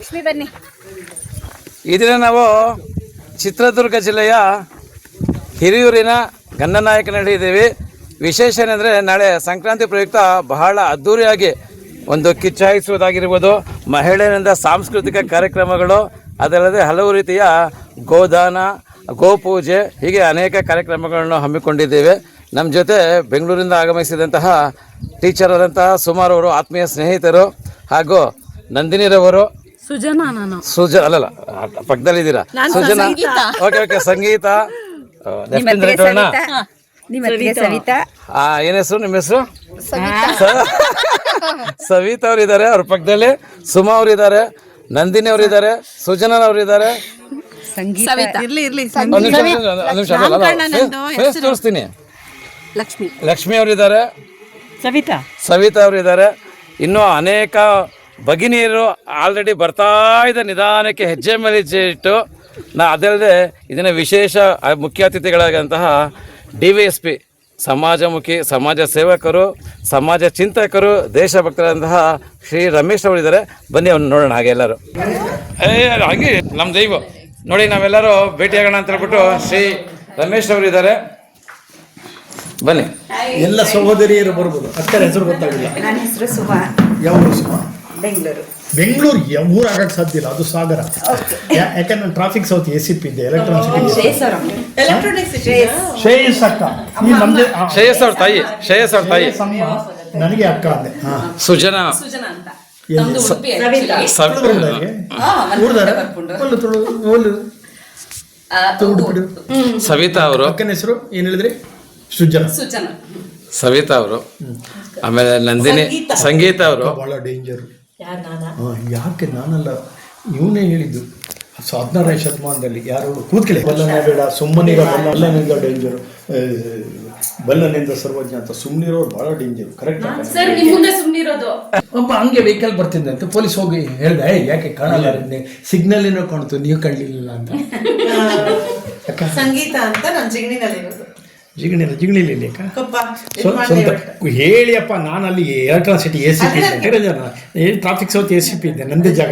ಲಕ್ಷ್ಮಿ ಈ ನಾವು ಚಿತ್ರದುರ್ಗ ಜಿಲ್ಲೆಯ ಹಿರಿಯೂರಿನ ಗಂಡನಾಯಕನಹಳ್ಳಿ ಇದ್ದೀವಿ. ವಿಶೇಷ ಏನಂದರೆ ನಾಳೆ ಸಂಕ್ರಾಂತಿ ಪ್ರಯುಕ್ತ ಬಹಳ ಅದ್ಧೂರಿಯಾಗಿ ಒಂದು ಕಿಚ್ಚಾಯಿಸುವುದಾಗಿರ್ಬೋದು ಮಹಿಳೆಯರಿಂದ ಸಾಂಸ್ಕೃತಿಕ ಕಾರ್ಯಕ್ರಮಗಳು, ಅದಲ್ಲದೆ ಹಲವು ರೀತಿಯ ಗೋದಾನ, ಗೋಪೂಜೆ, ಹೀಗೆ ಅನೇಕ ಕಾರ್ಯಕ್ರಮಗಳನ್ನು ಹಮ್ಮಿಕೊಂಡಿದ್ದೇವೆ. ನಮ್ಮ ಜೊತೆ ಬೆಂಗಳೂರಿಂದ ಆಗಮಿಸಿದಂತಹ ಟೀಚರ್ ಆದಂತಹ ಸುಮಾರು ಅವರು, ಆತ್ಮೀಯ ಸ್ನೇಹಿತರು ಹಾಗೂ ನಂದಿನಿರವರು ಸುಜನಾ ನಾನು. ಸುಜ ಅಲ್ಲಲ್ಲ ಪಕ್ಕದಲ್ಲಿ ಇದ್ದೀರಾ? Sujana okay okay Sangeetha. ಏನ್ ಹೆಸರು ನಿಮ್ಮ ಹೆಸರು? ಸವಿತಾ. ಅವ್ರು ಇದ್ದಾರೆ ಅವ್ರ ಪಕ್ಕದಲ್ಲಿ. ಸುಮಾ ಅವ್ರು ಇದ್ದಾರೆ ನಂದಿನಿ ಅವ್ರು ಇದ್ದಾರೆ ಸುಜನಾ ಅವ್ರು ಇದ್ದಾರೆ ತೋರಿಸ್ತೀನಿ. ಲಕ್ಷ್ಮಿ. ಲಕ್ಷ್ಮಿ ಅವ್ರು ಇದ್ದಾರೆ ಸವಿತಾ. ಸವಿತಾ ಅವರು ಇದ್ದಾರೆ ಇನ್ನೂ ಅನೇಕ ಭಗಿನಿಯರು ಆಲ್ರೆಡಿ ಬರ್ತಾ ಇದೆ ನಿಧಾನಕ್ಕೆ ಹೆಜ್ಜೆ ಮೇಲೆ ಹೆಜ್ಜೆ ಇಟ್ಟು ನಾ ಅದಲ್ಲದೆ ಇದನ್ನ ವಿಶೇಷ ಮುಖ್ಯ ಅತಿಥಿಗಳಾದಂತಹ ಡಿ ವಿ ಎಸ್ ಪಿ ಸಮಾಜಮುಖಿ ಸಮಾಜ ಸೇವಕರು ಸಮಾಜ ಚಿಂತಕರು ದೇಶಭಕ್ತರಾದಂತಹ ಶ್ರೀ ರಮೇಶ್ ಅವರು ಇದ್ದಾರೆ. ಬನ್ನಿ ಅವ್ನು ನೋಡೋಣ ಹಾಗೆ ಎಲ್ಲರೂ. ಏ ಹಾಗೆ ನಮ್ಮ ದೈವ. ನೋಡಿ ನಾವೆಲ್ಲರೂ ಭೇಟಿಯಾಗೋಣ ಅಂತ ಹೇಳ್ಬಿಟ್ಟು ಶ್ರೀ ರಮೇಶ್ ಅವರು ಇದ್ದಾರೆ. ಬನ್ನಿ. ಎಲ್ಲ ಸಹೋದರಿಯರು ಬರ್ಬೋದು. ಅಕ್ಕರ ಹೆಸರು ಗೊತ್ತಾಗಿಲ್ಲ. ನನ್ನ ಹೆಸರು ಸುಮಾ ಯಾವ ಸುಮಾ ಬೆಂಗಳೂರು. ಬೆಂಗಳೂರು ಯಾವ ಊರು ಆಗಕ್ಕೆ ಸಾಧ್ಯ ಇಲ್ಲ ಅದು ಸಾಗರ. ಯಾ- ಯಾಕಂದ್ರೆ traffic south A C P ಇದೆ ಎಲೆಕ್ಟ್ರಾನಿಕ್ ಶ್ರೇಯಸ್ ಅಕ್ಕ ಈ ನಮ್ದೇ ಆ, ಶ್ರೇಯಸ್ ಅವ್ರ ತಾಯಿ. ಶ್ರೇಯಸ್ ಅವ್ರ ತಾಯಿ ನನಗೆ ಅಕ್ಕ ಅಂದೆ. ಸುಜನಾ. ತುಳು ಬಿಡು. ಸವಿತಾ ಅವರು. ಅಕ್ಕನ ಹೆಸರು ಏನ್ ಹೇಳಿದ್ರಿ? ಸುಜನ. ಸವಿತಾ ಅವರು. ಆಮೇಲೆ ನಂದಿನಿ ಸಂಗೀತ. ಅವರು. ಬಹಳ ಡೇಂಜರ್ ಯಾಕೆ ನಾನಲ್ಲ? ಇವನೇ ಹೇಳಿದ್ದು. ಹದಿನಾರನೇ ಶತಮಾನದಲ್ಲಿ ಯಾರು ಕೂತ್ಕೊಳ್ಳಿ. ಬಲ್ಲನೇ ಬೇಡ ಸುಮ್ಮನಿಗ ಬಲ್ಲನಿಂದ ಡೇಂಜರ್ ಬಲ್ಲನಿಂದ ಸರ್ವಜ್ಞ ಅಂತ ಸುಮ್ಮನಿರೋರು ಬಹಳ ಡೇಂಜರ್ ಕರೆಕ್ಟ್ ಒಬ್ಬ ಹಂಗೆ ವೆಹಿಕಲ್ ಬರ್ತಿದ್ದೆ ಅಂತ ಪೊಲೀಸ್ ಹೋಗಿ ಹೇಳ್ದೆ ಏ ಯಾಕೆ ಕಾಣಲ್ಲ ಸಿಗ್ನಲ್ ಏನೋ ಕಾಣ್ತು ನೀವು ಕಣ್ಲಿಲ್ಲ ಅಂತ. ಸಂಗೀತ ಅಂತ ನಾನು ಜಿಗಣಿನಲ್ಲಿರೋದು ಜಿಗಣಿಲ್ಲ ಜಿಗಣಿಲಿ ಸ್ವಂತ. ಹೇಳಿಯಪ್ಪ ನಾನು ಅಲ್ಲಿ electricity A C P traffic south A C P ಇದೆ ನಂದೇ ಜಾಗ.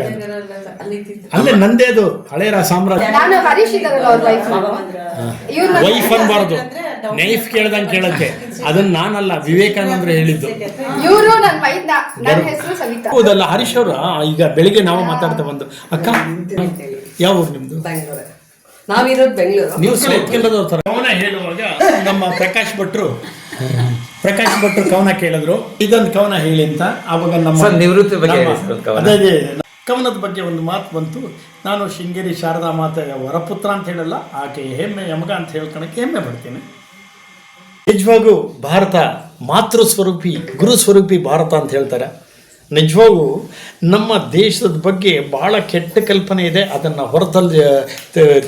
ಅಲ್ಲೇ ನಂದೇ ಅದು ಹಳೇ ರಾ- ಸಾಮ್ರಾಜ್ಯ. ನಾನು ಹರೀಶ್ ಇದ್ದಾರಲ್ಲ ಅವ್ರ ವೈಫ್ ಅನ್ಬಾರ್ದು. ನೈಫ್ ಕೇಳ್ದಂಗೆ ಕೇಳಕ್ಕೆ. ಅದನ್ನ ನಾನಲ್ಲ ವಿವೇಕಾನಂದ್ರ ಹೇಳಿದ್ದು. ಹೌದಲ್ಲ ಹರೀಶ್ ಅವರ? ಈಗ ಬೆಳಿಗ್ಗೆ ನಾವು ಮಾತಾಡ್ತಾ ಬಂದು. ಅಕ್ಕ ಯಾವ ಊರು ನಿಮ್ದು? ನಾವಿರೋದು ಬೆಂಗಳೂರು. ಕವನ ಹೇಳುವಾಗ ನಮ್ಮ ಪ್ರಕಾಶ್ ಭಟ್ರು ಪ್ರಕಾಶ್ ಭಟ್ರು ಕವನ ಕೇಳಿದ್ರು. ಇದೊಂದು ಕವನ ಹೇಳಿ ಅಂತ. ಅವಾಗ ನಮ್ಮ ನಿವೃತ್ತಿ ಬಗ್ಗೆ ಅದೇ. ಕವನದ ಬಗ್ಗೆ ಒಂದು ಮಾತು ಬಂತು. ನಾನು ಶೃಂಗೇರಿ ಶಾರದಾ ಮಾತೆಯ ವರಪುತ್ರ ಅಂತ ಹೇಳಲ್ಲ ಆಕೆ ಹೆಮ್ಮೆ ಯಮಗ ಅಂತ ಹೇಳ್ಕೊಳಕ್ಕೆ ಹೆಮ್ಮೆ ಪಡ್ತೀನಿ. ನಿಜವಾಗೂ ಭಾರತ ಮಾತೃ ಸ್ವರೂಪಿ ಗುರು ಸ್ವರೂಪಿ ಭಾರತ ಅಂತ ಹೇಳ್ತಾರೆ. ನಿಜವಾಗೂ ನಮ್ಮ ದೇಶದ ಬಗ್ಗೆ ಬಹಳ ಕೆಟ್ಟ ಕಲ್ಪನೆ ಇದೆ. ಅದನ್ನು ಹೊರತಲ್ಲಿ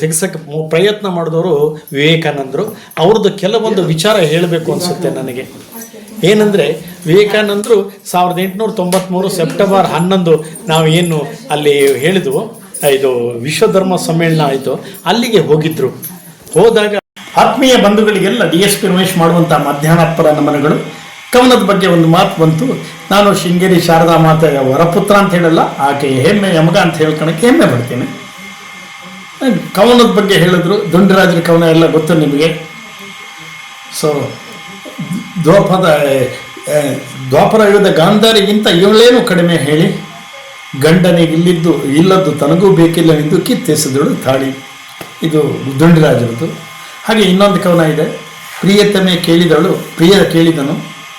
ತೆಗೆಸಕ್ಕೆ ಪ್ರಯತ್ನ ಮಾಡಿದವರು ವಿವೇಕಾನಂದರು. ಅವ್ರದ್ದು ಕೆಲವೊಂದು ವಿಚಾರ ಹೇಳಬೇಕು ಅನಿಸುತ್ತೆ ನನಗೆ. ಏನಂದರೆ, ವಿವೇಕಾನಂದರು ಸಾವಿರದ ಎಂಟುನೂರ ತೊಂಬತ್ತ್ಮೂರು ಸೆಪ್ಟೆಂಬರ್ ಹನ್ನೊಂದು ನಾವು ಏನು ಅಲ್ಲಿ ಹೇಳಿದ್ವು, ಇದು ವಿಶ್ವಧರ್ಮ ಸಮ್ಮೇಳನ ಆಯಿತು. ಅಲ್ಲಿಗೆ ಹೋಗಿದ್ದರು ಹೋದಾಗ ಆತ್ಮೀಯ ಬಂಧುಗಳಿಗೆಲ್ಲ ಡಿ ಎಸ್ ಪಿ ರಮೇಶ್ ಮಾಡುವಂಥ ಮಧ್ಯಾಹ್ನಪ್ಪರ ನಮನಗಳು. ಕವನದ ಬಗ್ಗೆ ಒಂದು ಮಾತು ಬಂತು. ನಾನು ಶೃಂಗೇರಿ ಶಾರದಾ ಮಾತೆಯ ವರಪುತ್ರ ಅಂತ ಹೇಳಲ್ಲ, ಆಕೆ ಹೆಮ್ಮೆ ಯಮಗ ಅಂತ ಹೇಳ್ಕೊಳಕ್ಕೆ ಹೆಮ್ಮೆ ಬರ್ತೀನಿ ಕವನದ ಬಗ್ಗೆ ಹೇಳಿದ್ರು, ದುಂಡರಾಜರ ಕವನ ಎಲ್ಲ ಗೊತ್ತು ನಿಮಗೆ? ಸೊ ದ್ವಾಪದ ದ್ವಾಪರ ಯುಗದ ಗಾಂಧಾರಿಗಿಂತ ಇವಳೇನು ಕಡಿಮೆ ಹೇಳಿ? ಗಂಡನಿಗೆ ಇಲ್ಲಿದ್ದು, ಇಲ್ಲದ್ದು ತನಗೂ ಬೇಕಿಲ್ಲ ಎಂದು ಕಿತ್ತೆಸೆದಳು ತಾಳಿ. ಇದು ದುಂಡರಾಜರದು ಹಾಗೆ ಇನ್ನೊಂದು ಕವನ ಇದೆ. ಪ್ರಿಯತಮೆ ಕೇಳಿದಳು, ಪ್ರಿಯ ಕೇಳಿದನು.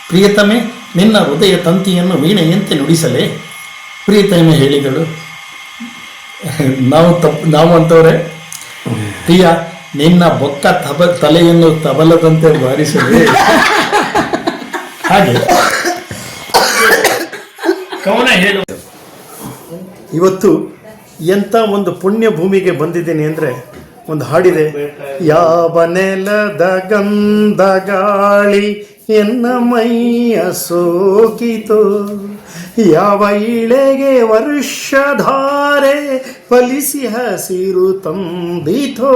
ಪ್ರಿಯತಮೆ ನಿನ್ನ ಹೃದಯ ತಂತಿಯನ್ನು ವೀಣೆಯಂತೆ ನುಡಿಸಲೇ? ಪ್ರಿಯತಮೆ ಹೇಳಿದಳು. ನಾವು ತಪ್ಪು ನಾವು ಅಂತವ್ರೆ ಪ್ರಿಯ ನಿನ್ನ ಬೊಕ್ಕ ತಬ ತಲೆಯನ್ನು ತಬಲದಂತೆ ಬಾರಿಸಲೇ. ಹಾಗೆ. ಕವನ ಹೇಳು. ಇವತ್ತು ಎಂಥ ಒಂದು ಪುಣ್ಯ ಭೂಮಿಗೆ ಬಂದಿದ್ದೀನಿ ಅಂದರೆ ಒಂದು ಹಾಡಿದೆ ಯಾವ ನೆಲದ ಗಂಧ ಗಾಳಿ ಎನ್ನ ಮೈಯ ಸೋಕಿತು. ಯಾವ ಇಳೆಗೆ ವರ್ಷಧಾರೆ ಫಲಿಸಿ ಹಸಿರು ತಂದಿತೋ,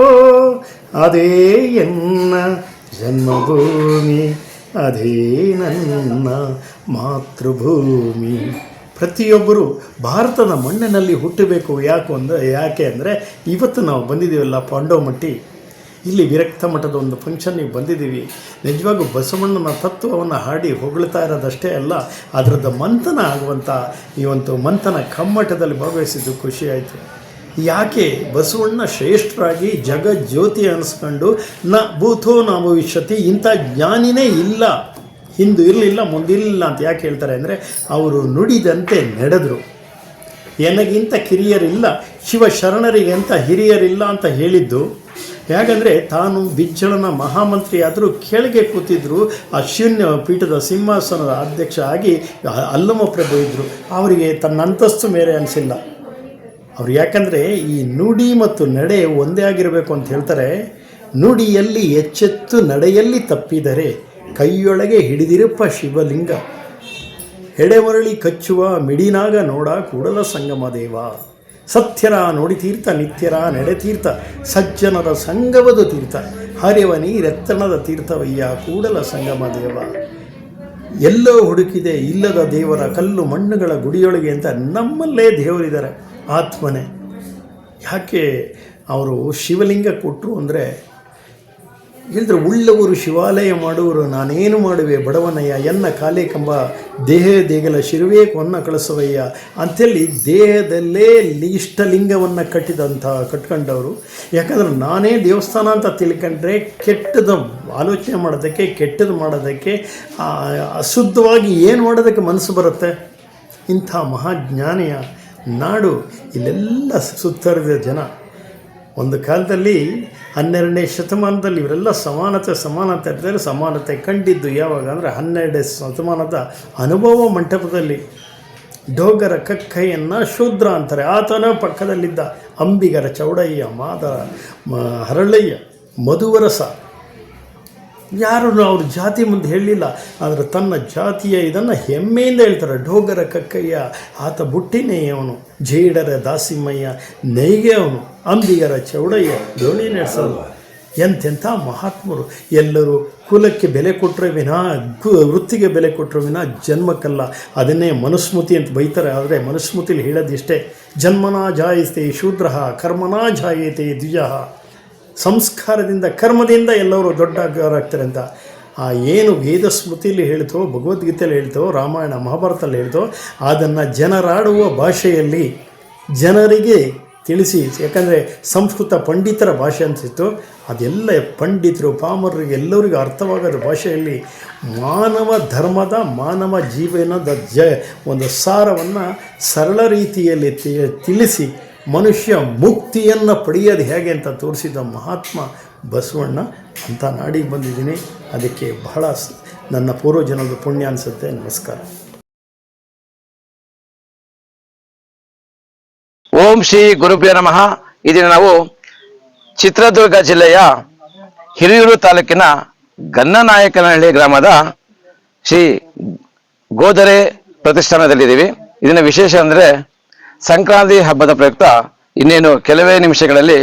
ಅದೇ ಎನ್ನ ಜನ್ಮಭೂಮಿ, ಅದೇ ನನ್ನ ಮಾತೃಭೂಮಿ. ಪ್ರತಿಯೊಬ್ಬರು ಭಾರತದ ಮಣ್ಣಿನಲ್ಲಿ ಹುಟ್ಟಬೇಕು ಯಾಕೆ ಯಾಕೆ ಅಂದರೆ ಇವತ್ತು ನಾವು ಬಂದಿದ್ದೀವಲ್ಲ ಪಾಂಡವಮಟ್ಟಿ ಇಲ್ಲಿ ವಿರಕ್ತ ಮಠದ ಒಂದು ಫಂಕ್ಷನ್ನಿಗೆ ಬಂದಿದ್ದೀವಿ. ನಿಜವಾಗೂ ಬಸವಣ್ಣನ ತತ್ವವನ್ನು ಹಾಡಿ ಹೊಗಳ್ತಾ ಇರೋದಷ್ಟೇ ಅಲ್ಲ, ಅದರದ್ದು ಮಂಥನ ಆಗುವಂಥ ಈ ಒಂದು ಮಂಥನ ಕಮ್ಮಟದಲ್ಲಿ ಭಾಗವಹಿಸಿದ್ದು ಖುಷಿಯಾಯಿತು ಯಾಕೆ ಬಸವಣ್ಣ ಶ್ರೇಷ್ಠರಾಗಿ ಜಗಜ್ಯೋತಿ ಅನಿಸ್ಕೊಂಡು, ನ ಭೂತೋ ನ ಭವಿಷ್ಯತಿ ಇಂಥ ಜ್ಞಾನಿನೇ ಇಲ್ಲ, ಹಿಂದು ಇರಲಿಲ್ಲ, ಮುಂದಿರಲಿಲ್ಲ ಅಂತ ಯಾಕೆ ಹೇಳ್ತಾರೆ ಅಂದರೆ, ಅವರು ನುಡಿದಂತೆ ನಡೆದರು. ಎನಗಿಂತ ಕಿರಿಯರಿಲ್ಲ ಶಿವ ಶರಣರಿಗೆ ಅಂತ ಹಿರಿಯರಿಲ್ಲ ಅಂತ ಹೇಳಿದ್ದು ಯಾಕಂದರೆ ತಾನು ಬಿಚ್ಚಳನ ಮಹಾಮಂತ್ರಿಯಾದರೂ ಕೆಳಗೆ ಕೂತಿದ್ರು ಆ ಪೀಠದ ಸಿಂಹಾಸನದ ಅಧ್ಯಕ್ಷ ಆಗಿ ಅಲ್ಲಮ ಪ್ರಭು ಇದ್ದರು ಅವರಿಗೆ ತನ್ನ ಅಂತಸ್ತು ಮೇರೆ ಅನಿಸಿಲ್ಲ. ಅವ್ರು ಯಾಕಂದರೆ ಈ ನುಡಿ ಮತ್ತು ನಡೆ ಒಂದೇ ಆಗಿರಬೇಕು ಅಂತ ಹೇಳ್ತಾರೆ. ನುಡಿಯಲ್ಲಿ ಎಚ್ಚೆತ್ತು ನಡೆಯಲ್ಲಿ ತಪ್ಪಿದರೆ ಕೈಯೊಳಗೆ ಹಿಡಿದಿರಪ್ಪ ಶಿವಲಿಂಗ. ಎಡೆಮರಳಿ ಕಚ್ಚುವ ಮಿಡಿನಾಗ ನೋಡ ಕೂಡಲ ಸಂಗಮ ದೇವ ಸತ್ಯರ ನೋಡಿ ತೀರ್ಥ ನಿತ್ಯರ ನಡೆ ತೀರ್ಥ, ಸಜ್ಜನರ ಸಂಗಮದ ತೀರ್ಥ, ಹರಿವ ನೀರೆತ್ತಣದ ತೀರ್ಥವಯ್ಯ, ಕೂಡಲ ಸಂಗಮ ದೇವ. ಎಲ್ಲೋ ಹುಡುಕಿದೆ ಇಲ್ಲದ ದೇವರ ಕಲ್ಲು ಮಣ್ಣುಗಳ ಗುಡಿಯೊಳಗೆ ಅಂತ ನಮ್ಮಲ್ಲೇ ದೇವರಿದ್ದಾರೆ. ಆತ್ಮನೇ. ಯಾಕೆ ಅವರು ಶಿವಲಿಂಗ ಕೊಟ್ಟರು ಅಂದರೆ ಹೇಳಿದ್ರೆ ಉಳ್ಳವರು ಶಿವಾಲಯ ಮಾಡುವರು, ನಾನೇನು ಮಾಡುವೆ? ಬಡವನಯ್ಯ, ಎನ್ನ ಕಾಲೇ ಕಂಬ, ದೇಹ ದೇಗಲ, ಶಿರುವೆ ಕೊನ್ನ ಕಳಿಸುವಯ್ಯ ಅಂಥೇಳಿ ದೇಹದಲ್ಲೇ ಇಷ್ಟಲಿಂಗವನ್ನು ಕಟ್ಟಿದಂಥ ಕಟ್ಕೊಂಡವರು. ಯಾಕಂದ್ರೆ ನಾನೇ ದೇವಸ್ಥಾನ ಅಂತ ತಿಳ್ಕೊಂಡ್ರೆ ಕೆಟ್ಟದ ಆಲೋಚನೆ ಮಾಡೋದಕ್ಕೆ, ಕೆಟ್ಟದ್ದು ಮಾಡೋದಕ್ಕೆ ಅಶುದ್ಧವಾಗಿ ಏನು ಮಾಡೋದಕ್ಕೆ ಮನಸ್ಸು ಬರುತ್ತೆ? ಇಂಥ ಮಹಾಜ್ಞಾನಿಯ ನಾಡು, ಇಲ್ಲೆಲ್ಲ ಸುತ್ತರಿದ ಜನ. ಒಂದು ಕಾಲದಲ್ಲಿ, ಹನ್ನೆರಡನೇ ಶತಮಾನದಲ್ಲಿ ಇವರೆಲ್ಲ ಸಮಾನತೆ ಸಮಾನತೆ ಅಂತಂದರೆ ಸಮಾನತೆ ಕಂಡಿದ್ದು ಯಾವಾಗ ಅಂದರೆ ಹನ್ನೆರಡನೇ ಶತಮಾನದ ಅನುಭವ ಮಂಟಪದಲ್ಲಿ. ಡೋಗರ ಕಕ್ಕೈಯನ್ನು ಶೂದ್ರ ಅಂತಾರೆ. ಆತನ ಪಕ್ಕದಲ್ಲಿದ್ದ ಅಂಬಿಗರ ಚೌಡಯ್ಯ ಮಾದ ಹರಳಯ್ಯ, ಮಧುವರಸ ಯಾರು ಅವ್ರ ಜಾತಿ ಮುಂದೆ ಹೇಳಲಿಲ್ಲ, ಆದರೆ ತನ್ನ ಜಾತಿಯ ಇದನ್ನು ಹೆಮ್ಮೆಯಿಂದ ಹೇಳ್ತಾರೆ. ಡೋಗರ ಕಕ್ಕಯ್ಯ, ಆತ ಬುಟ್ಟಿನೇ ಅವನು, ಜೇಡರ ದಾಸಿಮಯ್ಯ, ನೈಗೆ ಅವನು, ಅಂಬಿಗರ ಚೌಡಯ್ಯ, ದೋಣಿ ನಡೆಸಲ್ವ ಎಂತೆಂಥ ಮಹಾತ್ಮರು. ಎಲ್ಲರೂ ಕುಲಕ್ಕೆ ಬೆಲೆ ಕೊಟ್ಟರೆ ವಿನಾ ವೃತ್ತಿಗೆ ಬೆಲೆ ಕೊಟ್ಟರೆ ವಿನಾ ಜನ್ಮಕ್ಕಲ್ಲ ಅದನ್ನೇ ಮನುಸ್ಮೃತಿ ಅಂತ ಬೈತಾರೆ. ಆದರೆ ಮನುಸ್ಮೃತಿಲಿ ಹೇಳೋದಿಷ್ಟೇ, ಜನ್ಮನಾ ಜಾಯಿತೆ ಶೂದ್ರ, ಕರ್ಮನಾ ಜಾಯತೆ ದ್ವಿಜಃ. ಸಂಸ್ಕಾರದಿಂದ, ಕರ್ಮದಿಂದ ಎಲ್ಲರೂ ದೊಡ್ಡವರಾಗ್ತಾರೆ ಅಂತ. ಆ ಏನು ವೇದ ಸ್ಮೃತಿಯಲ್ಲಿ ಹೇಳ್ತೋ, ಭಗವದ್ಗೀತೆಯಲ್ಲಿ ಹೇಳ್ತೋ, ರಾಮಾಯಣ, ಮಹಾಭಾರತದಲ್ಲಿ ಹೇಳ್ತೋ, ಅದನ್ನು ಜನರಾಡುವ ಭಾಷೆಯಲ್ಲಿ ಜನರಿಗೆ ತಿಳಿಸಿ, ಯಾಕಂದರೆ ಸಂಸ್ಕೃತ ಪಂಡಿತರ ಭಾಷೆ ಅನಿಸಿತ್ತು. ಅದೆಲ್ಲ ಪಂಡಿತರು ಪಾಮರರಿಗೆ ಎಲ್ಲರಿಗೂ ಅರ್ಥವಾಗದ ಭಾಷೆಯಲ್ಲಿ ಮಾನವ ಧರ್ಮದ, ಮಾನವ ಜೀವನದ ಜ, ಒಂದು ಸಾರವನ್ನು ಸರಳ ರೀತಿಯಲ್ಲಿ ತಿಳಿಸಿ ಮನುಷ್ಯ ಮುಕ್ತಿಯನ್ನು ಪಡೆಯೋದು ಹೇಗೆ ಅಂತ ತೋರಿಸಿದ ಮಹಾತ್ಮ ಬಸವಣ್ಣ ಅಂತ ನಾಡಿಗೆ ಬಂದಿದ್ದೀನಿ. ಅದಕ್ಕೆ ಬಹಳ ನನ್ನ ಪೂರ್ವಜನದ ಪುಣ್ಯ ಅನಿಸುತ್ತೆ. ನಮಸ್ಕಾರ. ಓಂ ಶ್ರೀ ಗುರುಭ್ಯ ನಮಃ. ಇದನ್ನು ನಾವು ಚಿತ್ರದುರ್ಗ ಜಿಲ್ಲೆಯ ಹಿರಿಯೂರು ತಾಲೂಕಿನ ಗನ್ನನಾಯಕನಹಳ್ಳಿ ಗ್ರಾಮದ ಶ್ರೀ ಗೋದರೆ ಪ್ರತಿಷ್ಠಾನದಲ್ಲಿದ್ದೀವಿ. ಇದನ್ನ ವಿಶೇಷ ಅಂದರೆ ಸಂಕ್ರಾಂತಿ ಹಬ್ಬದ ಪ್ರಯುಕ್ತ ಇನ್ನೇನು ಕೆಲವೇ ನಿಮಿಷಗಳಲ್ಲಿ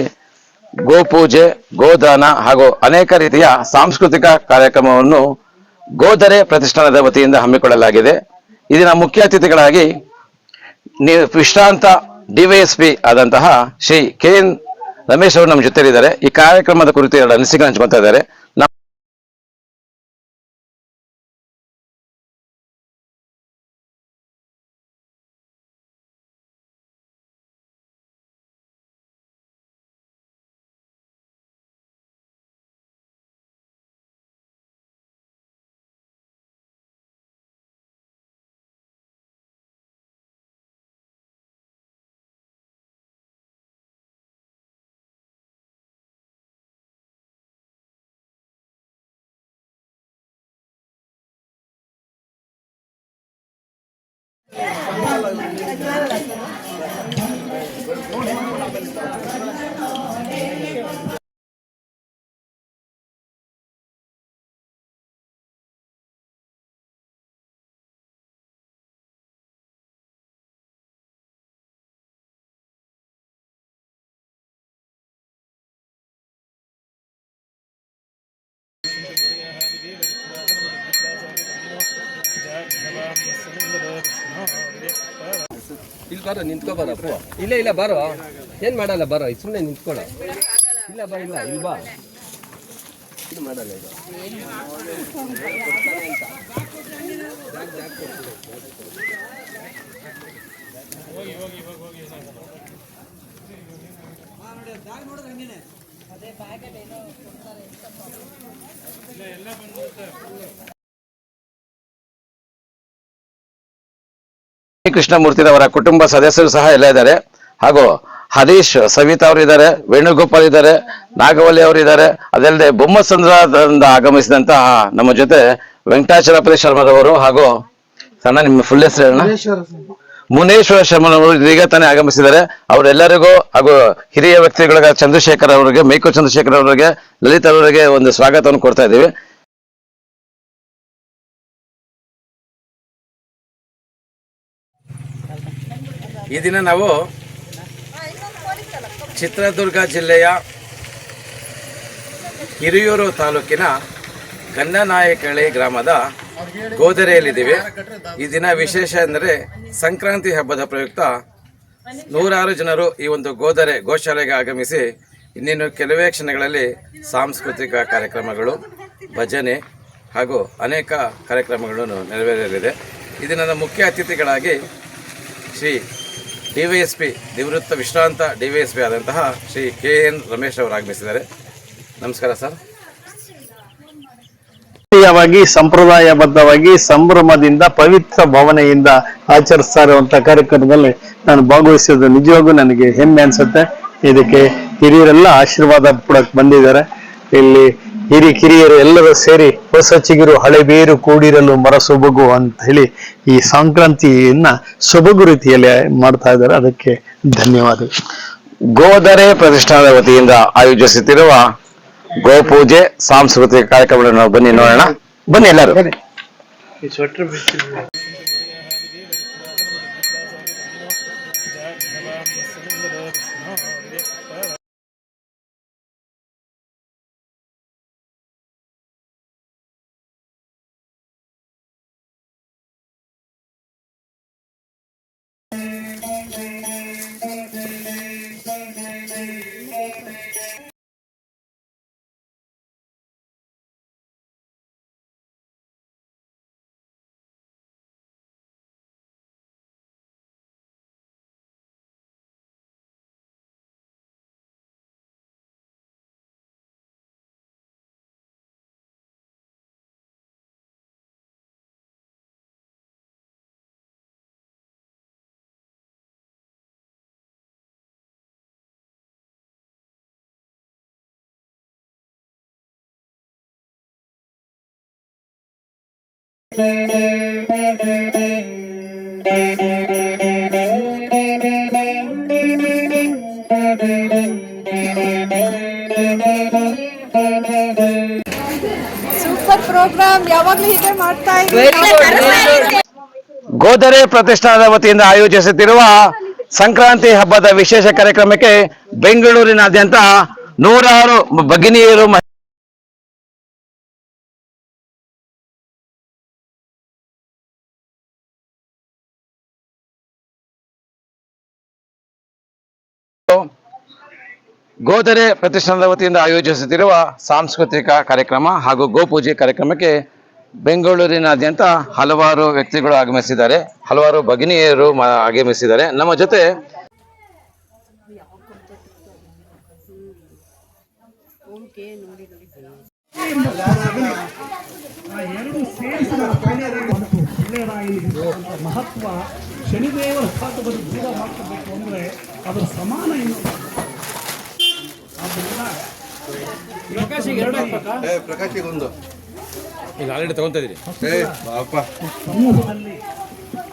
ಗೋಪೂಜೆ, ಗೋದಾನ ಹಾಗೂ ಅನೇಕ ರೀತಿಯ ಸಾಂಸ್ಕೃತಿಕ ಕಾರ್ಯಕ್ರಮವನ್ನು ಗೋದರೆ ಪ್ರತಿಷ್ಠಾನದ ವತಿಯಿಂದ ಹಮ್ಮಿಕೊಳ್ಳಲಾಗಿದೆ. ಇದರ ಮುಖ್ಯ ಅತಿಥಿಗಳಾಗಿ ವಿಶ್ರಾಂತ ಡಿವೈಎಸ್ಪಿ ಆದಂತಹ ಶ್ರೀ ಕೆ ಎನ್ ರಮೇಶ್ ಅವರು ನಮ್ಮ ಜೊತೆಲಿದ್ದಾರೆ ಈ ಕಾರ್ಯಕ್ರಮದ ಕುರಿತು ಎರಡು ಅನಿಸಿಕೆ ಹಂಚ್ಕೊತಾ ಇದ್ದಾರೆ. ಇಲ್ಲಿ ಬರೋ, ನಿಂತ್ಕೋ ಬಾರಪ್ಪ ಇಲ್ಲ ಇಲ್ಲ, ಬರೋ. ಏನು ಮಾಡಲ್ಲ, ಬರೋ. ಸುಮ್ಮನೆ ನಿಂತ್ಕೊಳ್ಳೋ ಇಲ್ಲ, ಬಾ, ಇಲ್ಲ, ಇಲ್ಲಿ ಬಾ. ಇದು ಮಾಡಲ್ಲ ಇದು. ಕೃಷ್ಣಮೂರ್ತಿರವರ ಕುಟುಂಬ ಸದಸ್ಯರು ಸಹ ಎಲ್ಲ ಇದ್ದಾರೆ. ಹಾಗೂ ಹರೀಶ್ ಸವಿತಾ ಅವರು ಇದ್ದಾರೆ ವೇಣುಗೋಪಾಲ್ ಇದ್ದಾರೆ ನಾಗವಲ್ಲಿ ಅವರು ಇದ್ದಾರೆ. ಅದಲ್ಲದೆ ಬೊಮ್ಮಸಂದ್ರದಿಂದ ಆಗಮಿಸಿದಂತಹ ನಮ್ಮ ಜೊತೆ ವೆಂಕಟಾಚಲಪತಿ ಶರ್ಮರವರು ಹಾಗೂ ಸಣ್ಣ ನಿಮ್ಮ ಫುಲ್ ಹೆಸರು ಹೇಳೋಣ ಮುನೇಶ್ವರ ಶರ್ಮನವರು ಇದೀಗ ತಾನೇ ಆಗಮಿಸಿದ್ದಾರೆ. ಅವರೆಲ್ಲರಿಗೂ ಹಾಗೂ ಹಿರಿಯ ವ್ಯಕ್ತಿಗಳಿಗೆ ಚಂದ್ರಶೇಖರ್ ಅವರಿಗೆ ಮೇಕು ಚಂದ್ರಶೇಖರ್ ಅವರಿಗೆ ಲಲಿತ್ ಅವರಿಗೆ ಒಂದು ಸ್ವಾಗತವನ್ನು ಕೊಡ್ತಾ ಇದ್ದೀವಿ. ಈ ದಿನ ನಾವು ಚಿತ್ರದುರ್ಗ ಜಿಲ್ಲೆಯ ಹಿರಿಯೂರು ತಾಲೂಕಿನ ಗಂಡನಾಯಕಳ್ಳಿ ಗ್ರಾಮದ ಗೋದರೆಯಲ್ಲಿದ್ದೀವಿ. ಈ ದಿನ ವಿಶೇಷ ಎಂದರೆ ಸಂಕ್ರಾಂತಿ ಹಬ್ಬದ ಪ್ರಯುಕ್ತ ನೂರಾರು ಜನರು ಈ ಒಂದು ಗೋದರೆ ಗೋಶಾಲೆಗೆ ಆಗಮಿಸಿ ಇನ್ನೇನು ಕೆಲವೇ ಕ್ಷಣಗಳಲ್ಲಿ ಸಾಂಸ್ಕೃತಿಕ ಕಾರ್ಯಕ್ರಮಗಳು, ಭಜನೆ ಹಾಗೂ ಅನೇಕ ಕಾರ್ಯಕ್ರಮಗಳನ್ನು ನೆರವೇರಲಿದೆ. ಇದನ್ನು ಮುಖ್ಯ ಅತಿಥಿಗಳಾಗಿ ಶ್ರೀ ಡಿವೈಎಸ್ಪಿ ನಿವೃತ್ತ ವಿಶ್ರಾಂತ ಡಿವೈಎಸ್ಪಿ ಆದಂತಹ ಶ್ರೀ ಕೆ ಎನ್ ರಮೇಶ್ ಅವರು ಆಗಮಿಸಿದ್ದಾರೆ ನಮಸ್ಕಾರ ಸರ್. ವಾಗಿ ಸಂಪ್ರದಾಯಬದ್ಧವಾಗಿ, ಸಂಭ್ರಮದಿಂದ, ಪವಿತ್ರ ಭಾವನೆಯಿಂದ ಆಚರಿಸ್ತಾ ಇರುವಂತಹ ಕಾರ್ಯಕ್ರಮದಲ್ಲಿ ನಾನು ಭಾಗವಹಿಸಿದ್ದು ನಿಜವಾಗೂ ನನಗೆ ಹೆಮ್ಮೆ ಅನ್ಸುತ್ತೆ. ಇದಕ್ಕೆ ಹಿರಿಯರೆಲ್ಲ ಆಶೀರ್ವಾದ ಕೊಡಕ್ ಬಂದಿದ್ದಾರೆ. ಇಲ್ಲಿ ಹಿರಿ ಕಿರಿಯರು ಎಲ್ಲರೂ ಸೇರಿ ಹೊಸ ಚಿಗುರು ಹಳೆ ಬೇರು ಕೂಡಿರಲು ಮರ ಸೊಬಗು ಅಂತ ಹೇಳಿ ಈ ಸಂಕ್ರಾಂತಿಯನ್ನ ಸೊಬಗು ರೀತಿಯಲ್ಲಿ ಮಾಡ್ತಾ ಇದ್ದಾರೆ. ಅದಕ್ಕೆ ಧನ್ಯವಾದಗಳು ಗೋದರೆ ಪ್ರತಿಷ್ಠಾನದ ವತಿಯಿಂದ ಆಯೋಜಿಸುತ್ತಿರುವ ಗೋಪೂಜೆ ಸಾಂಸ್ಕೃತಿಕ ಕಾರ್ಯಕ್ರಮಗಳನ್ನು ಬನ್ನಿ ನೋಡೋಣ. ಬನ್ನಿ ಎಲ್ಲರೂ. ಸೂಪರ್ ಗೋದರೆ ಪ್ರತಿಷ್ಠಾನದ ವತಿಯಿಂದ ಆಯೋಜಿಸುತ್ತಿರುವ ಸಂಕ್ರಾಂತಿ ಹಬ್ಬದ ವಿಶೇಷ ಕಾರ್ಯಕ್ರಮಕ್ಕೆ ಬೆಂಗಳೂರಿನಾದ್ಯಂತ ನೂರಾರು ಭಗಿನಿಯರು ಗೋದರೆ ಪ್ರತಿಷ್ಠಾನದ ವತಿಯಿಂದ ಆಯೋಜಿಸುತ್ತಿರುವ ಸಾಂಸ್ಕೃತಿಕ ಕಾರ್ಯಕ್ರಮ ಹಾಗೂ ಗೋಪೂಜೆ ಕಾರ್ಯಕ್ರಮಕ್ಕೆ ಬೆಂಗಳೂರಿನಾದ್ಯಂತ ಹಲವಾರು ವ್ಯಕ್ತಿಗಳು ಆಗಮಿಸಿದ್ದಾರೆ. ಹಲವಾರು ಭಗಿನಿಯರು ಆಗಮಿಸಿದ್ದಾರೆ. ನಮ್ಮ ಜೊತೆ ಮಹತ್ವ ಶನಿದೇವರ ಮಾಡ್ಕೋಬೇಕು ಅಂದ್ರೆ ಅದರ ಸಮಾನ ಇನ್ನು ಈಗ ಆಲ್ರೆಡಿ ತಗೊಂತ ಇದೀರಿ ಸಮೂಹದಲ್ಲಿ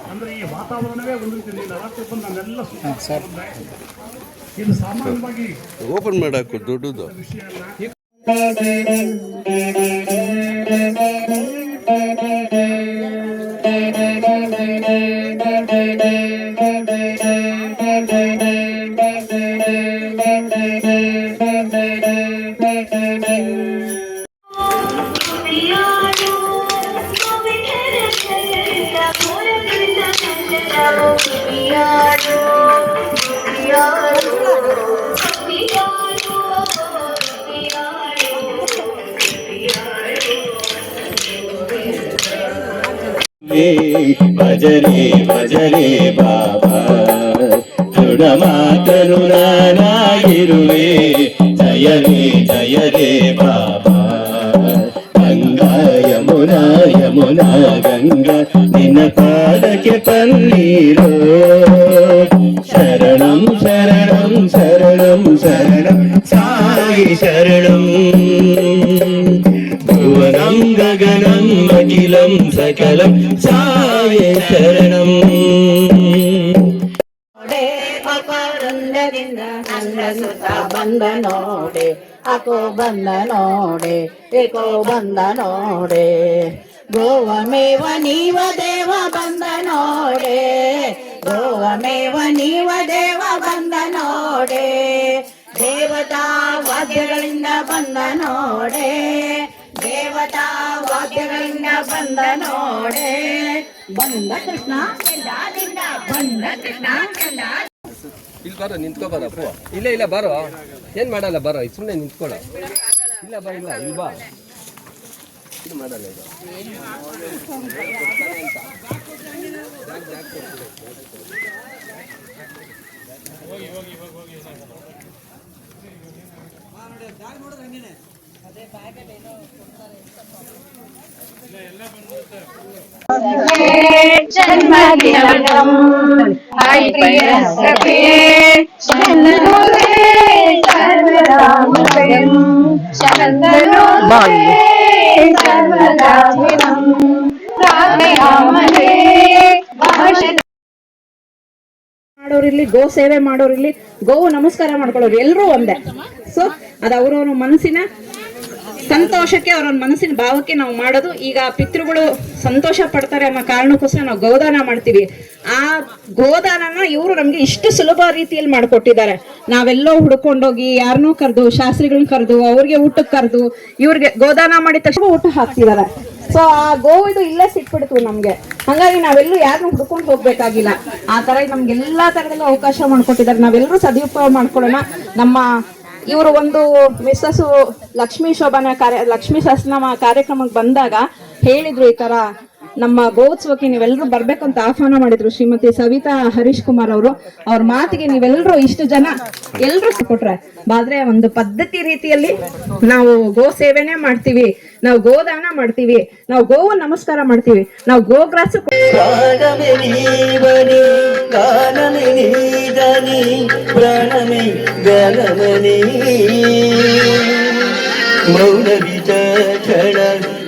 ಅಂದ್ರೆ ಈ ವಾತಾವರಣವೇ ಒಂದು ರೀತಿ ರಾತ್ರಿ ಬಂದು ನಾನೆಲ್ಲ ಸರ್ ಇದು ಸಾಮಾನ್ಯವಾಗಿ ಓಪನ್ ಮಾಡಾಕು ದೊಡ್ಡದು ವಿಷಯ ಅಲ್ಲ रे भज रे भज रे बाबा करुणमा करुणानागिरुवे जय रे जय रे बाबा गङ्गा यमुना यमुना गङ्गा निन पादके पन्नीरो ಅಖಿಲಂ ಸಕಲಂ ಸಾಯ ಶರಣಂ ಅಪರಂದದಿಂದ ನನ್ನ ಸುತ ಬಂದ ನೋಡೆ ಅಕೋ ಬಂದ ನೋಡೆ ಏಕೋ ಬಂದ ನೋಡೆ ಗೋವಮೇವ ನೀವ ದೇವ ಬಂದ ನೋಡೆ ಗೋವಮೇವ ನೀವ ದೇವ ಬಂದ ನೋಡೆ ದೇವತಾ ವಾದ್ಯಗಳಿಂದ ಬಂದ ನೋಡೆ ದೇವತಾ ವಾದ್ಯಗಳಿಂದ ಬಂದ ನೋಡೆ. ಬಂದ ಕೃಷ್ಣ ಚಂದಾದಿಂದ ಬಂದ ಕೃಷ್ಣ ಚಂದ ಇಲ್ಲಿ ಬರೋ ನಿಂತ್ಕೋ ಬರಪ್ಪ ಇಲ್ಲ ಇಲ್ಲ ಬರೋ. ಏನ್ ಮಾಡಲ್ಲ ಬರೋ ಸುಮ್ಮನೆ ನಿಂತ್ಕೊಳ್ಳ ಇಲ್ಲ ಬಾ ಇಲ್ಲ ಇಲ್ಲಿ ಬಾ. ಇದು ಮಾಡಲ್ಲ ಇದು? ಮಾಡೋರಿರ್ಲಿ ಗೋ ಸೇವೆ ಮಾಡೋರಿರ್ಲಿ ಗೋವು ನಮಸ್ಕಾರ ಮಾಡ್ಕೊಳ್ಳೋರು ಎಲ್ಲರೂ ಒಂದೇ. ಸೊ ಅದ ಅವ್ರವ್ರ ಮನಸ್ಸಿನ ಸಂತೋಷಕ್ಕೆ ಅವರ ಮನಸ್ಸಿನ ಭಾವಕ್ಕೆ ನಾವು ಮಾಡೋದು. ಈಗ ಪಿತೃಗಳು ಸಂತೋಷ ಪಡ್ತಾರೆ ಅನ್ನೋ ಕಾರಣಕ್ಕೋಸ್ಕರ ನಾವು ಗೋದಾನ ಮಾಡ್ತೀವಿ. ಆ ಗೋದಾನನ ಇವರು ನಮ್ಗೆ ಇಷ್ಟು ಸುಲಭ ರೀತಿಯಲ್ಲಿ ಮಾಡ್ಕೊಟ್ಟಿದ್ದಾರೆ. ನಾವೆಲ್ಲೋ ಹುಡ್ಕೊಂಡೋಗಿ ಯಾರನ್ನೂ ಕರೆದು, ಶಾಸ್ತ್ರಿಗಳನ್ನ ಕರೆದು, ಅವ್ರಿಗೆ ಊಟಕ್ಕೆ ಕರೆದು, ಇವ್ರಿಗೆ ಗೋದಾನ ಮಾಡಿದ ತಕ್ಷಣ ಊಟ ಹಾಕ್ತಿದ್ದಾರೆ. ಸೊ ಆ ಗೋವಿದು ಇಲ್ಲೇ ಸಿಕ್ಬಿಡ್ತು ನಮ್ಗೆ. ಹಂಗಾಗಿ ನಾವೆಲ್ಲೂ ಯಾರನ್ನೂ ಹುಡ್ಕೊಂಡು ಹೋಗ್ಬೇಕಾಗಿಲ್ಲ. ಆ ತರ ನಮ್ಗೆ ಎಲ್ಲಾ ತರದಲ್ಲೂ ಅವಕಾಶ ಮಾಡ್ಕೊಟ್ಟಿದ್ದಾರೆ. ನಾವೆಲ್ಲರೂ ಸದುಪಯೋಗ ಮಾಡ್ಕೊಳ್ಳೋಣ. ನಮ್ಮ ಇವರು ಒಂದು ಮಿಸ್ಸಸ್ ಲಕ್ಷ್ಮೀ ಶೋಭನ ಕಾರ್ಯ ಲಕ್ಷ್ಮೀ ಸಹಸ್ರನಾಮ ಕಾರ್ಯಕ್ರಮಕ್ಕೆ ಬಂದಾಗ ಹೇಳಿದ್ರು ಈ ತರ ನಮ್ಮ ಗೋತ್ಸವಕ್ಕೆ ನೀವೆಲ್ಲರೂ ಅಂತ ಆಹ್ವಾನ ಮಾಡಿದ್ರು ಶ್ರೀಮತಿ ಸವಿತಾ ಹರೀಶ್ ಕುಮಾರ್ ಅವರು. ಅವ್ರ ಮಾತಿಗೆ ನೀವೆಲ್ಲರೂ ಇಷ್ಟು ಜನ ಎಲ್ಲರೂ ಕೊಟ್ರೆ ಆದ್ರೆ ಒಂದು ಪದ್ಧತಿ ರೀತಿಯಲ್ಲಿ ನಾವು ಗೋ ಸೇವೆನೆ ಮಾಡ್ತೀವಿ, ನಾವು ಗೋದಾನ ಮಾಡ್ತೀವಿ, ನಾವು ಗೋವು ನಮಸ್ಕಾರ ಮಾಡ್ತೀವಿ, ನಾವು ಗೋಗ್ರಾಸ ಮೌನ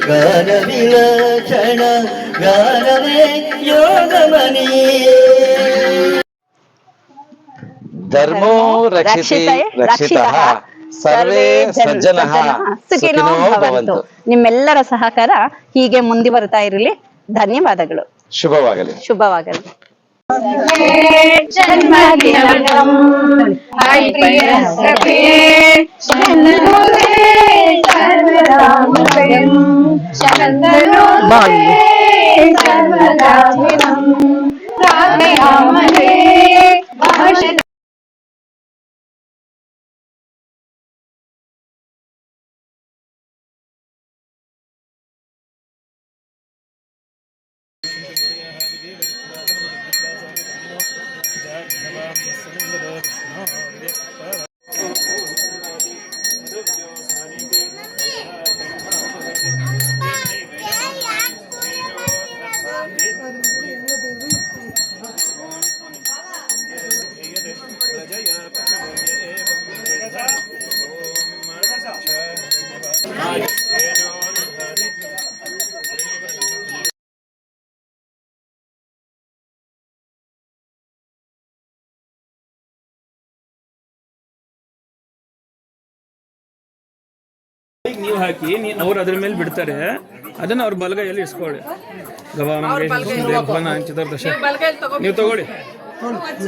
ವಿಚಕ್ಷಣ ಗಾನ ವಿಲಕ್ಷಣ ಗಾನವೇ ಯೋಗಮನಿ. ಧರ್ಮೋ ರಕ್ಷಿತೆ ರಕ್ಷಿತಃ. ಸರ್ವೇ ಸಜ್ಜನಃ ಸುಖಿನೋ ಭವಂತು. ನಿಮ್ಮೆಲ್ಲರ ಸಹಕಾರ ಹೀಗೆ ಮುಂದೆ ಬರ್ತಾ ಇರಲಿ. ಧನ್ಯವಾದಗಳು. ಶುಭವಾಗಲಿ. ಶುಭವಾಗಲಿ. బాగుంది సర్వదా ನೀವು ಹಾಕಿ ಅವ್ರು ಅದ್ರ ಮೇಲೆ ಬಿಡ್ತಾರೆ. ಅದನ್ನ ಅವ್ರ ಬಲಗೈಯಲ್ಲಿ ಇಸ್ಕೊಳ್ಳಿ ಗವಾನ ದೇವನ ಚತುರ್ದಶ ನೀವು ತಗೊಳ್ಳಿ.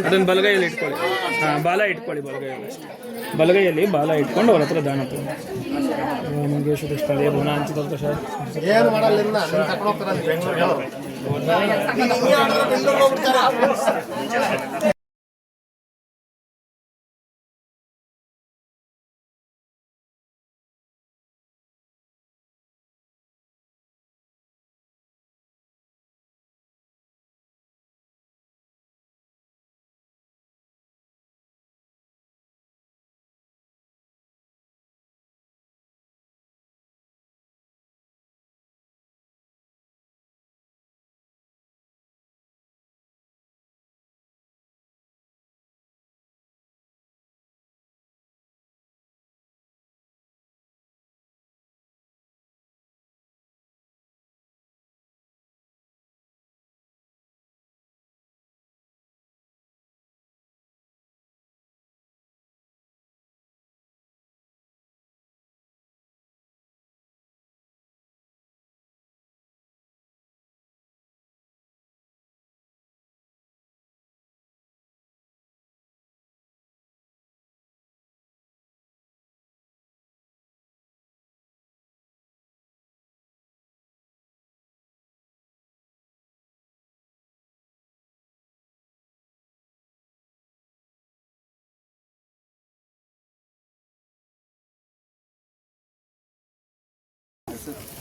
ಅದನ್ನ ಬಲಗೈಯಲ್ಲಿ ಇಟ್ಕೊಳ್ಳಿ ಹಾ ಬಾಲ ಇಟ್ಕೊಳ್ಳಿ ಬಲಗೈಯಲ್ಲಿ ಬಲಗೈಯಲ್ಲಿ ಬಾಲ ಇಟ್ಕೊಂಡು ಅವ್ರ ಹತ್ರ ದಾನ ಮಂಗೇಶ್ವರ ಚತುರ್ದಶ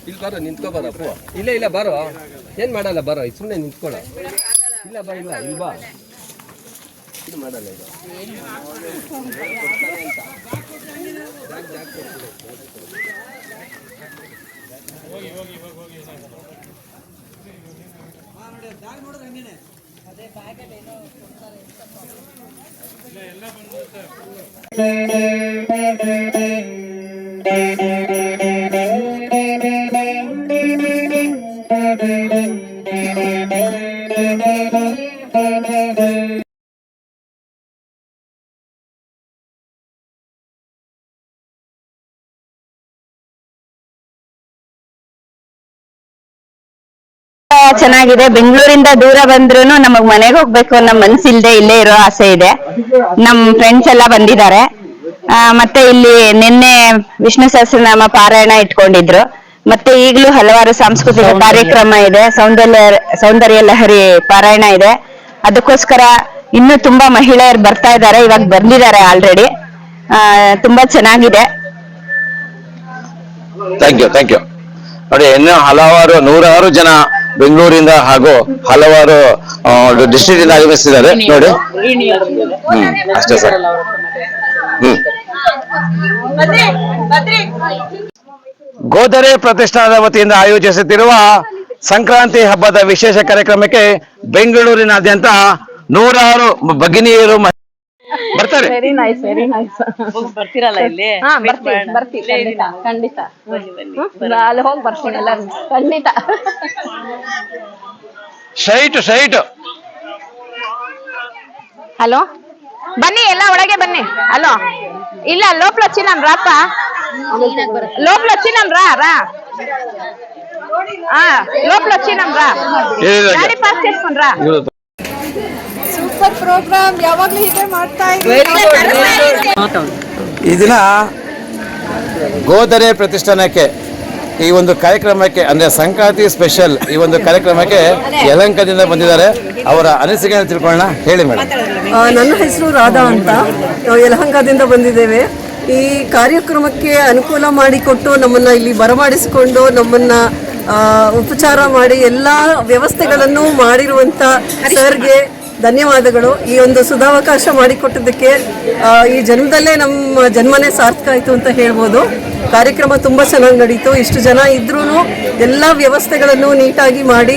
ಇಲ್ಲಿ ಬರೋ, ನಿಂತ್ಕೋ ಬರಪ್ಪ ಇಲ್ಲ ಇಲ್ಲ ಬರೋ. ಏನು ಮಾಡಲ್ಲ, ಬರೋ. ಸುಮ್ಮನೆ ನಿಂತ್ಕೊಳ್ಳೋ. ಇಲ್ಲ, ಬಾ, ಇಲ್ಲ, ಇಲ್ಲಿ ಬಾ. ಇದು ಮಾಡಲ್ಲ ಇದು. ಚೆನ್ನಾಗಿದೆ. ಬೆಂಗಳೂರಿಂದ ದೂರ ಬಂದ್ರು ನಮಗ್ ಮನೆಗೆ ಹೋಗ್ಬೇಕು ಅನ್ನೋ ಮನ್ಸಿಲ್ದೆ ಇಲ್ಲೇ ಇರೋ ಆಸೆ ಇದೆ. ನಮ್ ಫ್ರೆಂಡ್ಸ್ ಎಲ್ಲ ಬಂದಿದ್ದಾರೆ. ಆ, ಮತ್ತೆ ಇಲ್ಲಿ ನಿನ್ನೆ ವಿಷ್ಣು ಸಹಸ್ರನಾಮ ಪಾರಾಯಣ ಇಟ್ಕೊಂಡಿದ್ರು. ಮತ್ತೆ ಈಗಲೂ ಹಲವಾರು ಸಾಂಸ್ಕೃತಿಕ ಕಾರ್ಯಕ್ರಮ ಇದೆ. ಸೌಂದರ್ಯ ಸೌಂದರ್ಯ ಲಹರಿ ಪಾರಾಯಣ ಇದೆ. ಅದಕ್ಕೋಸ್ಕರ ಇನ್ನು ತುಂಬಾ ಮಹಿಳೆಯರು ಬರ್ತಾ ಇದ್ದಾರೆ. ಇವಾಗ ಬಂದಿದ್ದಾರೆ ಆಲ್ರೆಡಿ ತುಂಬಾ ಚೆನ್ನಾಗಿದೆ. ಥ್ಯಾಂಕ್ ಯು ಥ್ಯಾಂಕ್ ಯು ನೋಡಿ ಇನ್ನೂ ಹಲವಾರು ನೂರಾರು ಜನ ಬೆಂಗಳೂರಿಂದ ಹಾಗೂ ಹಲವಾರು ಡಿಸ್ಟ್ರಿಕ್ಟ್ ಇಂದ ಆಗಮಿಸಿದ್ದಾರೆ ನೋಡಿ. ಹ್ಮ್. ಅಷ್ಟೇ ಸರ್. ಹ್ಮ್. ಗೋದರೆ ಪ್ರತಿಷ್ಠಾನದ ವತಿಯಿಂದ ಆಯೋಜಿಸುತ್ತಿರುವ ಸಂಕ್ರಾಂತಿ ಹಬ್ಬದ ವಿಶೇಷ ಕಾರ್ಯಕ್ರಮಕ್ಕೆ ಬೆಂಗಳೂರಿನಾದ್ಯಂತ ನೂರಾರು ಭಗಿನಿಯರು ಬರ್ತಾರೆ. ಇಲ್ಲಿ? ಖಂಡಿತ ಬರ್ತೀನಿ ಸೈಟ್ ಸೈಟ್ ಹಲೋ ಬನ್ನಿ ಎಲ್ಲ ಒಳಗೆ ಬನ್ನಿ. ಹಲೋ ಇಲ್ಲ ಲೋಪ್ಲ ಚಿನ್ನನ್ ರಾಪ ಲೋಪ್ಲ ಚಿನ್ನನ್ ರಾ. ರಾ ಲೋಪ್ಲ ಚಿನ್ನನ್ ರಾ ಗಾಡಿ ಪಾಸ್ చేసుಕೊಂಡ್ರಾ ಸೂಪರ್ ಪ್ರೋಗ್ರಾಮ್ ಯಾವಾಗ್ಲೂ ಹೀಗೆ ಮಾಡ್ತಾ ಈ ದಿನ ಗೋದರೆ ಪ್ರತಿಷ್ಠಾನಕ್ಕೆ ಈ ಒಂದು ಕಾರ್ಯಕ್ರಮಕ್ಕೆ ಅಂದ್ರೆ ಸಂಕ್ರಾಂತಿ ಸ್ಪೆಷಲ್ ಈ ಒಂದು ಕಾರ್ಯಕ್ರಮಕ್ಕೆ ಯಲಂಕದಿಂದ ಬಂದಿದ್ದಾರೆ. ಅವರ ಅನಿಸಿಕೆಯನ್ನು ತಿಳ್ಕೊಳ್ಳೋಣ. ಹೇಳಿ ಮೇಡಮ್. ನನ್ನ ಹೆಸರು ರಾಧಾ ಅಂತ. ನಾವು ಯಲಹಂಕದಿಂದ ಬಂದಿದ್ದೇವೆ. ಈ ಕಾರ್ಯಕ್ರಮಕ್ಕೆ ಅನುಕೂಲ ಮಾಡಿಕೊಟ್ಟು ನಮ್ಮನ್ನ ಇಲ್ಲಿ ಬರಮಾಡಿಸಿಕೊಂಡು ನಮ್ಮನ್ನ ಉಪಚಾರ ಮಾಡಿ ಎಲ್ಲ ವ್ಯವಸ್ಥೆಗಳನ್ನು ಮಾಡಿರುವಂತ ಸರ್ಗೆ ಧನ್ಯವಾದಗಳು. ಈ ಒಂದು ಸುಧಾವಕಾಶ ಮಾಡಿಕೊಟ್ಟಿದ್ದಕ್ಕೆ ಈ ಜನ್ಮದಲ್ಲೇ ನಮ್ಮ ಜನ್ಮನೇ ಸಾರ್ಥಕ ಆಯಿತು ಅಂತ ಹೇಳ್ಬೋದು. ಕಾರ್ಯಕ್ರಮ ತುಂಬ ಚೆನ್ನಾಗಿ ನಡೀತು. ಇಷ್ಟು ಜನ ಇದ್ರೂ ಎಲ್ಲ ವ್ಯವಸ್ಥೆಗಳನ್ನು ನೀಟಾಗಿ ಮಾಡಿ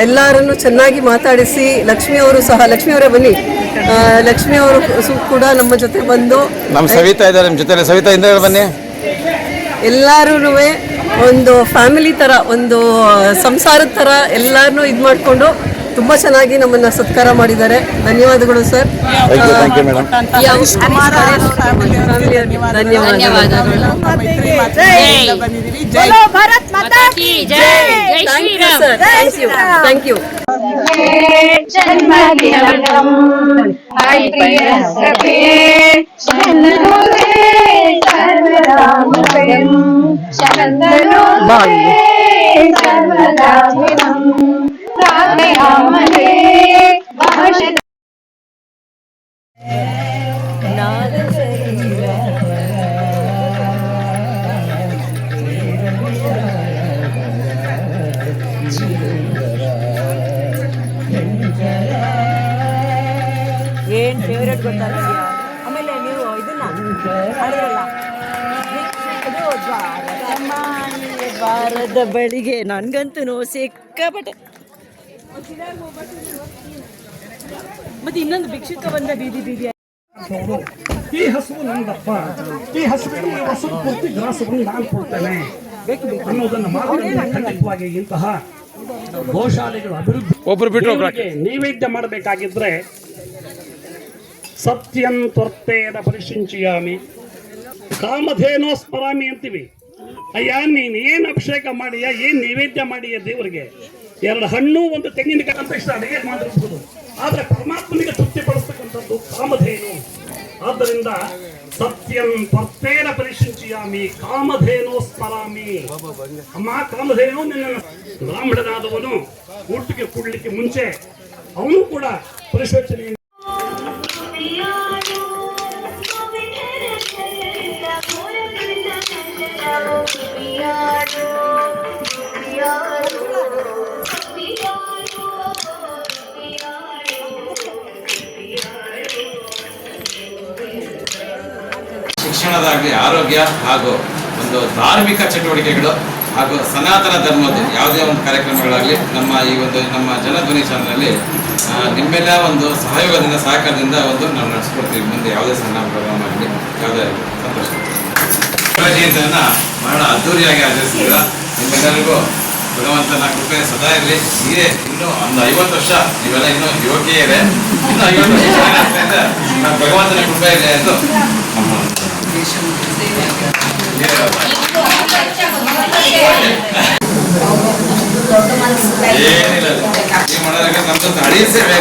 ಎಲ್ಲರನ್ನು ಚೆನ್ನಾಗಿ ಮಾತಾಡಿಸಿ ಲಕ್ಷ್ಮಿಯವರು ಸಹ ಲಕ್ಷ್ಮಿಯವರೇ ಬನ್ನಿ. ಲಕ್ಷ್ಮಿಯವರು ಲಕ್ಷ್ಮಿ ಅವರು ಸು- ಕೂಡ ನಮ್ಮ ಜೊತೆ ಬಂದು ನಮ್ಮ ಸವಿತಾ ಇದ್ದಾರೆ ನಮ್ಮ ಜೊತೆ ಸವಿತಾ ಇಂದ ಬನ್ನಿ. ಎಲ್ಲರೂ ಒಂದು ಫ್ಯಾಮಿಲಿ ಥರ ಒಂದು ಸಂಸಾರದ ಥರ ಎಲ್ಲರನ್ನೂ ಇದು ಮಾಡಿಕೊಂಡು ತುಂಬ ಚೆನ್ನಾಗಿ ನಮ್ಮನ್ನ ಸತ್ಕಾರ ಮಾಡಿದ್ದಾರೆ. ಧನ್ಯವಾದಗಳು sir. Thank you thank you madam ಧನ್ಯವಾದಗಳು. Thank you sir thank you thank you ಏನ್ ಫೇವ್ರೆಟ್ ಗೊತ್ತಾ ನನಗೆ? ಆಮೇಲೆ ನೀವು ಇದನ್ನ ಬಳಿಗೆ. ನನಗಂತೂ ಸಿಕ್ಕಾಪಟ್ಟೆ. ಮತ್ತೆ ಇನ್ನೊಂದು ಭಿಕ್ಷುಕ ಬಂದ ಬೀದಿ ಬೀದಿ ಈ ಹಸುವು ನಂದಪ್ಪ. ಈ ಹಸುವಿಗೆ ಈ ಹಸು ಪೂರ್ತಿ ಗ್ರಾಸವನ್ನು ನಾನು ಕೊಡ್ತೇನೆ. ಅನ್ನೋದನ್ನು ಮಾತ್ರ ಖಂಡಿತವಾಗಿ ಇಂತಹ ಗೋಶಾಲೆಗಳು ಅಭಿವೃದ್ಧಿ ಒಬ್ಬರು ಬಿಟ್ಟು ನೈವೇದ್ಯ ಮಾಡಬೇಕಾಗಿದ್ರೆ ಸತ್ಯಂ ತ್ವರ್ತೇನ ಪರಿಶಿಂಚಿಯಾಮಿ. ಕಾಮಧೇನೋ ಸ್ಮರಾಮಿ ಅಂತೀವಿ. ಅಯ್ಯ ನೀನು ಏನು ಅಭಿಷೇಕ ಮಾಡಿಯಾ ಏನು ನೈವೇದ್ಯ ಮಾಡಿಯಾ ದೇವರಿಗೆ? ಎರಡು ಹಣ್ಣು, ಒಂದು ತೆಂಗಿನಕಾಯಿ ಅಂತ ಇಷ್ಟ. ಅಡಿಗೆ ಮಾಡಿರ್ಬೋದು ಆದರೆ ಪರಮಾತ್ಮನಿಗೆ ತೃಪ್ತಿಪಡಿಸ್ತಕ್ಕಂಥದ್ದು ಕಾಮಧೇನು. ಆದ್ದರಿಂದ ಸತ್ಯಂ ಪರ್ತೇನ ಪರಿಶುಚಿಯಾಮಿ ಕಾಮಧೇನೋ ಸ್ಮರಾಮಿ ಅಮ್ಮ, ಕಾಮಧೇನು ನಿನ್ನ ಬ್ರಾಹ್ಮಣನಾದವನು ಊಟಕ್ಕೆ ಕೊಡ್ಲಿಕ್ಕೆ ಮುಂಚೆ ಅವನು ಕೂಡ ಪರಿಶೋಚನೆಯಿಂದ ಸರ್ಕಾರದಾಗಲಿ ಆರೋಗ್ಯ ಹಾಗೂ ಒಂದು ಧಾರ್ಮಿಕ ಚಟುವಟಿಕೆಗಳು ಹಾಗೂ ಸನಾತನ ಧರ್ಮದ ಯಾವುದೇ ಒಂದು ಕಾರ್ಯಕ್ರಮಗಳಾಗಲಿ, ನಮ್ಮ ಈ ಒಂದು ನಮ್ಮ ಜನಧ್ವನಿ ಚಾನಲಲ್ಲಿ ನಿಮ್ಮೆಲ್ಲ ಒಂದು ಸಹಯೋಗದಿಂದ, ಸಹಕಾರದಿಂದ ಒಂದು ನಾವು ನಡೆಸ್ಕೊಡ್ತೀವಿ. ಮುಂದೆ ಯಾವುದೇ ಸಣ್ಣ ಪ್ರೋಗ್ರಾಮ್ ಆಗಲಿ, ಯಾವುದೇ ಆಗಲಿ, ಸಂತೋಷ. ಜಯಂತಿಯನ್ನ ಬಹಳ ಅದ್ದೂರಿಯಾಗಿ ಆಚರಿಸಿದ್ರ ನಿಮ್ಮೆಲ್ಲರಿಗೂ ಭಗವಂತನ ಕೃಪೆ ಸದಾ ಇರಲಿ. ಹೀಗೆ ಇನ್ನೂ ಒಂದು ಐವತ್ತು ವರ್ಷ ನೀವೆಲ್ಲ ಇನ್ನೂ ಯುವಕಿಯರೇ. ಇನ್ನೂ ಐವತ್ತು ವರ್ಷ ಭಗವಂತನ ಕೃಪೆ ಇದೆ ಎಂದು ನಮ್ಮ ಏನಿಲ್ಲ. ನಮ್ದು ಹಳಿ ಸೇವೆ